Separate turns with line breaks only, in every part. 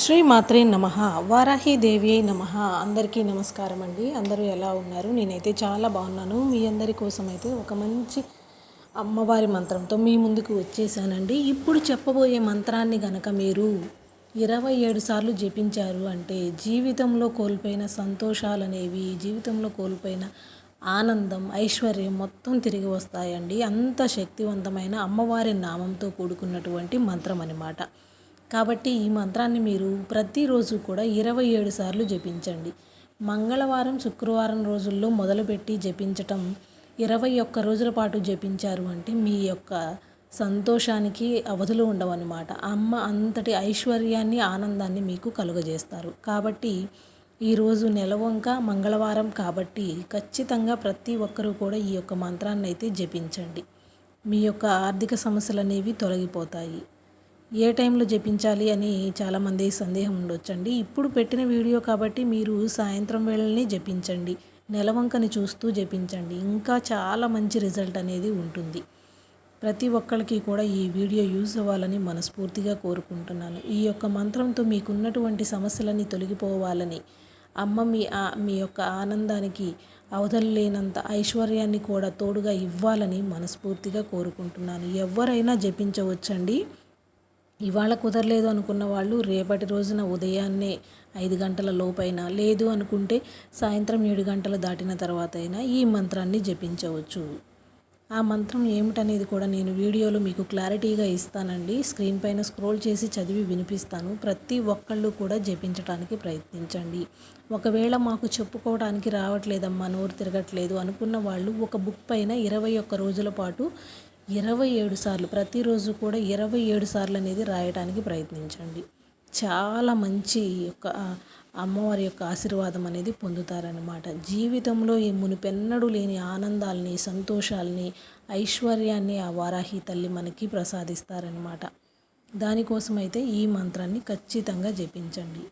శ్రీ మాత్రే నమ వారాహీదేవి నమ. అందరికీ నమస్కారం అండి. అందరూ ఎలా ఉన్నారు? నేనైతే చాలా బాగున్నాను. మీ అందరి కోసం అయితే ఒక మంచి అమ్మవారి మంత్రంతో మీ ముందుకు వచ్చేసానండి. ఇప్పుడు చెప్పబోయే మంత్రాన్ని గనక మీరు ఇరవై ఏడు సార్లు జపించారు అంటే జీవితంలో కోల్పోయిన సంతోషాలు అనేవి జీవితంలో కోల్పోయిన ఆనందం ఐశ్వర్యం మొత్తం తిరిగి వస్తాయండి. అంత శక్తివంతమైన అమ్మవారి నామంతో కూడుకున్నటువంటి మంత్రం అనమాట కాబట్టి ఈ మంత్రాన్ని మీరు ప్రతిరోజు కూడా ఇరవై ఏడు సార్లు జపించండి. మంగళవారం శుక్రవారం రోజుల్లో మొదలుపెట్టి జపించటం ఇరవై ఒక్క రోజుల పాటు జపించారు అంటే మీ యొక్క సంతోషానికి అవధులు ఉండవన్నమాట. అమ్మ అంతటి ఐశ్వర్యాన్ని ఆనందాన్ని మీకు కలుగజేస్తారు. కాబట్టి ఈరోజు నెలవంక మంగళవారం కాబట్టి ఖచ్చితంగా ప్రతి ఒక్కరూ కూడా ఈ యొక్క మంత్రాన్ని అయితే జపించండి. మీ యొక్క ఆర్థిక సమస్యలు అనేవి తొలగిపోతాయి. ఏ టైంలో జపించాలి అని చాలామంది సందేహం ఉండొచ్చండి. ఇప్పుడు పెట్టిన వీడియో కాబట్టి మీరు సాయంత్రం వేళల్ని జపించండి. నెలవంకని చూస్తూ జపించండి. ఇంకా చాలా మంచి రిజల్ట్ అనేది ఉంటుంది. ప్రతి ఒక్కరికి కూడా ఈ వీడియో యూజ్ అవ్వాలని మనస్ఫూర్తిగా కోరుకుంటున్నాను. ఈ యొక్క మంత్రంతో మీకున్నటువంటి సమస్యలని తొలగిపోవాలని అమ్మ మీ మీ యొక్క ఆనందానికి అవధలు లేనంత ఐశ్వర్యాన్ని కూడా తోడుగా ఇవ్వాలని మనస్ఫూర్తిగా కోరుకుంటున్నాను. ఎవరైనా జపించవచ్చండి. ఇవాళ కుదరలేదు అనుకున్న వాళ్ళు రేపటి రోజున ఉదయాన్నే ఐదు గంటల లోపైన లేదు అనుకుంటే సాయంత్రం ఏడు గంటలు దాటిన తర్వాత అయినా ఈ మంత్రాన్ని జపించవచ్చు. ఆ మంత్రం ఏమిటనేది కూడా నేను వీడియోలో మీకు క్లారిటీగా ఇస్తానండి. స్క్రీన్ పైన స్క్రోల్ చేసి చదివి వినిపిస్తాను. ప్రతి ఒక్కళ్ళు కూడా జపించడానికి ప్రయత్నించండి. ఒకవేళ మాకు చెప్పుకోవడానికి రావట్లేదమ్మా నోరు తిరగట్లేదు అనుకున్న వాళ్ళు ఒక బుక్ పైన ఇరవై ఒక్క రోజుల పాటు ఇరవై ఏడు సార్లు ప్రతిరోజు కూడా ఇరవై ఏడు సార్లు అనేది రాయడానికి ప్రయత్నించండి. చాలా మంచి యొక్క అమ్మవారి యొక్క ఆశీర్వాదం అనేది పొందుతారనమాట జీవితంలో ఈ మునిపెన్నడూ లేని ఆనందాల్ని సంతోషాల్ని ఐశ్వర్యాన్ని ఆ వారాహి తల్లి మనకి ప్రసాదిస్తారనమాట దానికోసమైతే ఈ మంత్రాన్ని ఖచ్చితంగా జపించండి.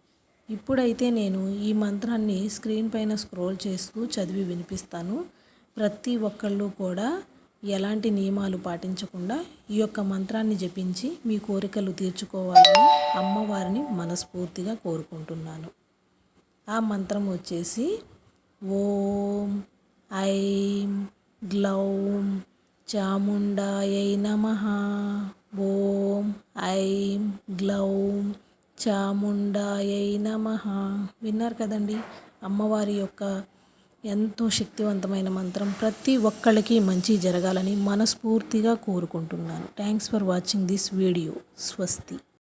ఇప్పుడైతే నేను ఈ మంత్రాన్ని స్క్రీన్ పైన స్క్రోల్ చేస్తూ చదివి వినిపిస్తాను. ప్రతి ఒక్కళ్ళు కూడా ఎలాంటి నియమాలు పాటించకుండా ఈ యొక్క మంత్రాన్ని జపించి మీ కోరికలు తీర్చుకోవాలని అమ్మవారిని మనస్ఫూర్తిగా కోరుకుంటున్నాను. ఆ మంత్రం వచ్చేసి ఓం ఐం గ్లౌం చాముండాయై నమ. ఓం ఐం గ్లౌం చాముండాయై నమ. విన్నారు కదండి? అమ్మవారి యొక్క ఎంతో శక్తివంతమైన మంత్రం ప్రతి ఒక్కళ్ళకి మంచి జరగాలని మనస్ఫూర్తిగా కోరుకుంటున్నాను. Thanks for watching this video స్వస్తి.